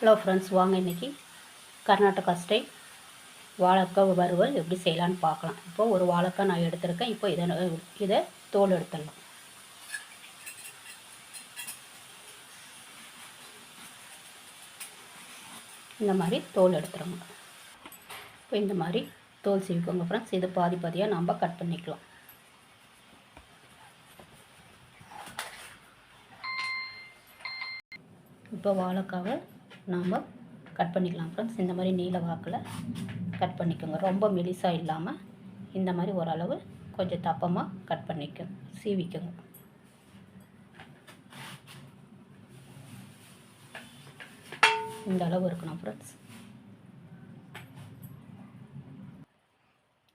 Hello friends வாங்க இன்றைக்கி Karnataka style வாழைக்காய் வறுவல் எப்படி செய்யலான்னு பார்க்கலாம். இப்போது ஒரு வாழைக்காய் நான் எடுத்திருக்கேன். இப்போ இதை இதை தோல் எடுத்துடலாம். இந்த மாதிரி தோல் எடுத்துருங்க இப்போ இந்த மாதிரி தோல் சீவிக்கோங்க ஃப்ரெண்ட்ஸ் இது பாதி பாதியாக நம்ம கட் பண்ணிக்கலாம். இப்போ வாழைக்காவை நாம் கட் பண்ணிக்கலாம் ஃப்ரெண்ட்ஸ் இந்த மாதிரி நீல வாக்கில் கட் பண்ணிக்கோங்க. ரொம்ப மெலிசாக இல்லாமல் இந்த மாதிரி ஓரளவு கொஞ்சம் தப்பமாக கட் பண்ணிக்கோங்க சீவிக்கோங்க. இந்த அளவு இருக்கணும் ஃப்ரெண்ட்ஸ்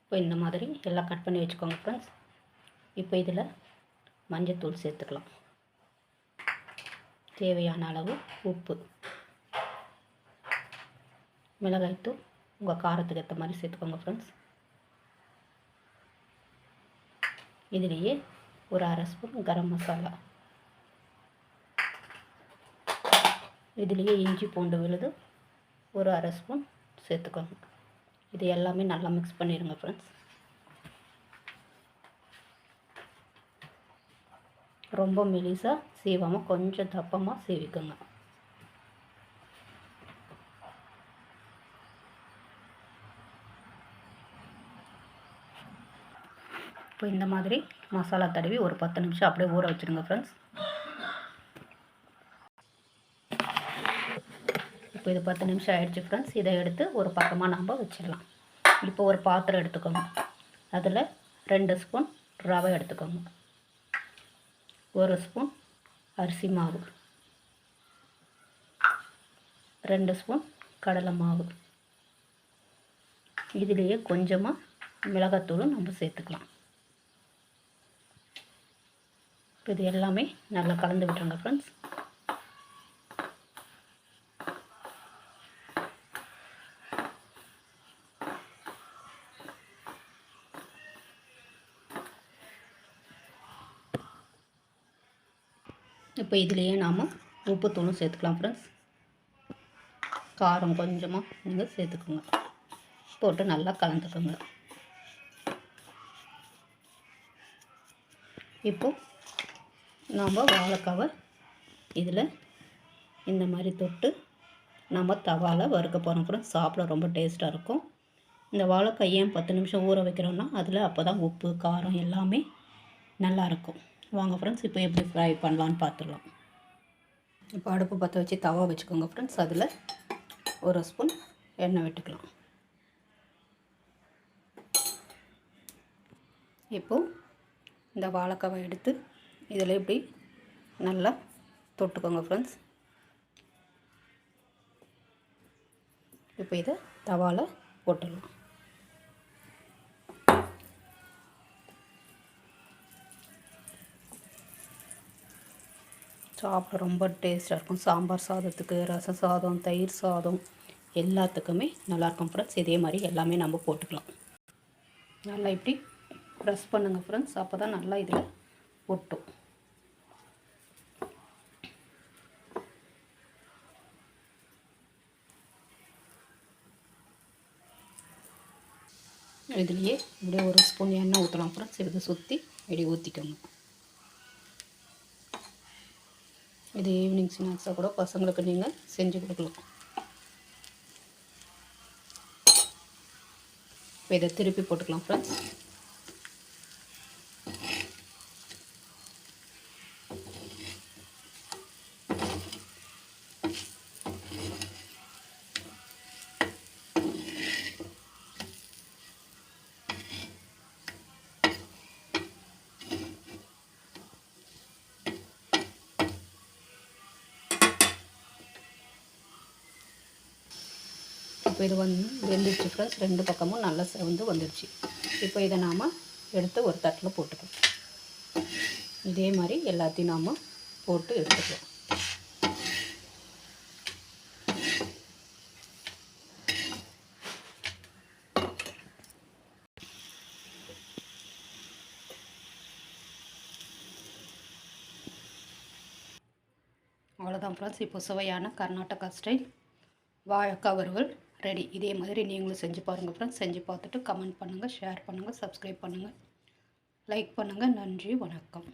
இப்போ இந்த மாதிரி எல்லாம் கட் பண்ணி வச்சுக்கோங்க ஃப்ரெண்ட்ஸ் இப்போ இதில் மஞ்சத்தூள் சேர்த்துக்கலாம். தேவையான அளவு உப்பு. மிளகாய்த்தூள் உங்கள் காரத்துக்கு ஏற்ற மாதிரி சேர்த்துக்கோங்க ஃப்ரெண்ட்ஸ் இதுலேயே ஒரு அரை ஸ்பூன் கரம் மசாலா. இதுலேயே இஞ்சி பூண்டு விழுது ஒரு அரை ஸ்பூன் சேர்த்துக்கோங்க. இது எல்லாமே நல்லா மிக்ஸ் பண்ணிடுங்க ஃப்ரெண்ட்ஸ் ரொம்ப மெலிசாக சீவாமல் கொஞ்சம் தப்பமாக சீவிக்குங்க. இப்போ இந்த மாதிரி மசாலா தடவி ஒரு பத்து நிமிஷம் அப்படியே ஊற வச்சுருங்க ஃப்ரெண்ட்ஸ் இப்போ இது பத்து நிமிஷம் ஆகிடுச்சு ஃப்ரெண்ட்ஸ் இதை எடுத்து ஒரு பக்கமாக நம்ம வச்சிடலாம். இப்போ ஒரு பாத்திரம் எடுத்துக்கோங்க. அதில் ரெண்டு ஸ்பூன் ரவை எடுத்துக்கோங்க. ஒரு ஸ்பூன் அரிசி மாவு. ரெண்டு ஸ்பூன் கடலை மாவு. இதுலேயே கொஞ்சமாக மிளகாத்தூளும் நம்ம சேர்த்துக்கலாம். இப்போ இது எல்லாமே நல்லா கலந்து விட்டுருங்க ஃப்ரெண்ட்ஸ் இப்போ இதுலேயே நாம் உப்புத்தூளும் சேர்த்துக்கலாம் ஃப்ரெண்ட்ஸ் காரம் கொஞ்சமாக நீங்கள் சேர்த்துக்கோங்க. போட்டு நல்லா கலந்துக்கோங்க. இப்போது நாம் வாழைக்காவை இதில் இந்த மாதிரி தொட்டு நம்ம தவாவில் வறுக்க போகிறோம் ஃப்ரெண்ட்ஸ் சாப்பிட ரொம்ப டேஸ்ட்டாக இருக்கும். இந்த வாழைக்காய் ஏன் பத்து நிமிஷம் ஊற வைக்கிறோன்னா அதில் அப்போ தான் உப்பு காரம் எல்லாமே நல்லாயிருக்கும் வாங்க ஃப்ரெண்ட்ஸ் இப்போ எப்படி ஃப்ரை பண்ணலான்னு பார்த்துடலாம் இப்போ அடுப்பு பற்ற வச்சு தவா வச்சுக்கோங்க ஃப்ரெண்ட்ஸ் அதில் ஒரு ஸ்பூன் எண்ணெய் விட்டுக்கலாம். இப்போது இந்த வாழைக்காவை எடுத்து இதில் இப்படி நல்லா தொட்டுக்கோங்க ஃப்ரெண்ட்ஸ் இப்போ இதை தவாவில் போட்டுடலாம் சாப்பிட ரொம்ப டேஸ்ட்டாக இருக்கும். சாம்பார் சாதத்துக்கு ரசம் சாதம் தயிர் சாதம் எல்லாத்துக்குமே நல்லாயிருக்கும் ஃப்ரெண்ட்ஸ் இதே மாதிரி எல்லாமே நம்ம போட்டுக்கலாம். நல்லா இப்படி ப்ரெஸ் பண்ணுங்கள் ஃப்ரெண்ட்ஸ் அப்போ தான் நல்லா இதில் ஒட்டும். இதுலேயே இப்படியே ஒரு ஸ்பூன் எண்ணெய் ஊற்றலாம். ஃப்ரெண்ட்ஸ் சிறிது சுற்றி இப்படி ஊற்றிக்கோங்க இது ஈவினிங் ஸ்நாக்ஸாக கூட பசங்களுக்கு நீங்கள் செஞ்சு கொடுக்கலாம். இப்போ இதை திருப்பி போட்டுக்கலாம் ஃப்ரெண்ட்ஸ். இப்போ இது வந்து வெந்துடுச்சு ஃப்ரெண்ட்ஸ் ரெண்டு பக்கமும் நல்லா செவந்து வந்துடுச்சு இப்போ இதை நாம் எடுத்து ஒரு தட்டில் போட்டுக்கலாம். இதே மாதிரி எல்லாத்தையும் நாம் போட்டு எடுத்துக்கலாம். அவ்வளோதான் ஃப்ரெண்ட்ஸ் இப்போ சுவையான கர்நாடகா ஸ்டைல் வாழைக்காய் வறுவல். ரெடி. இதே மாதிரி நீங்களும் செஞ்சு பாருங்கள் ஃப்ரெண்ட்ஸ் செஞ்சு பார்த்துட்டு கமெண்ட் பண்ணுங்கள் ஷேர் பண்ணுங்கள் சப்ஸ்கிரைப் பண்ணுங்கள் லைக் பண்ணுங்கள் நன்றி வணக்கம்.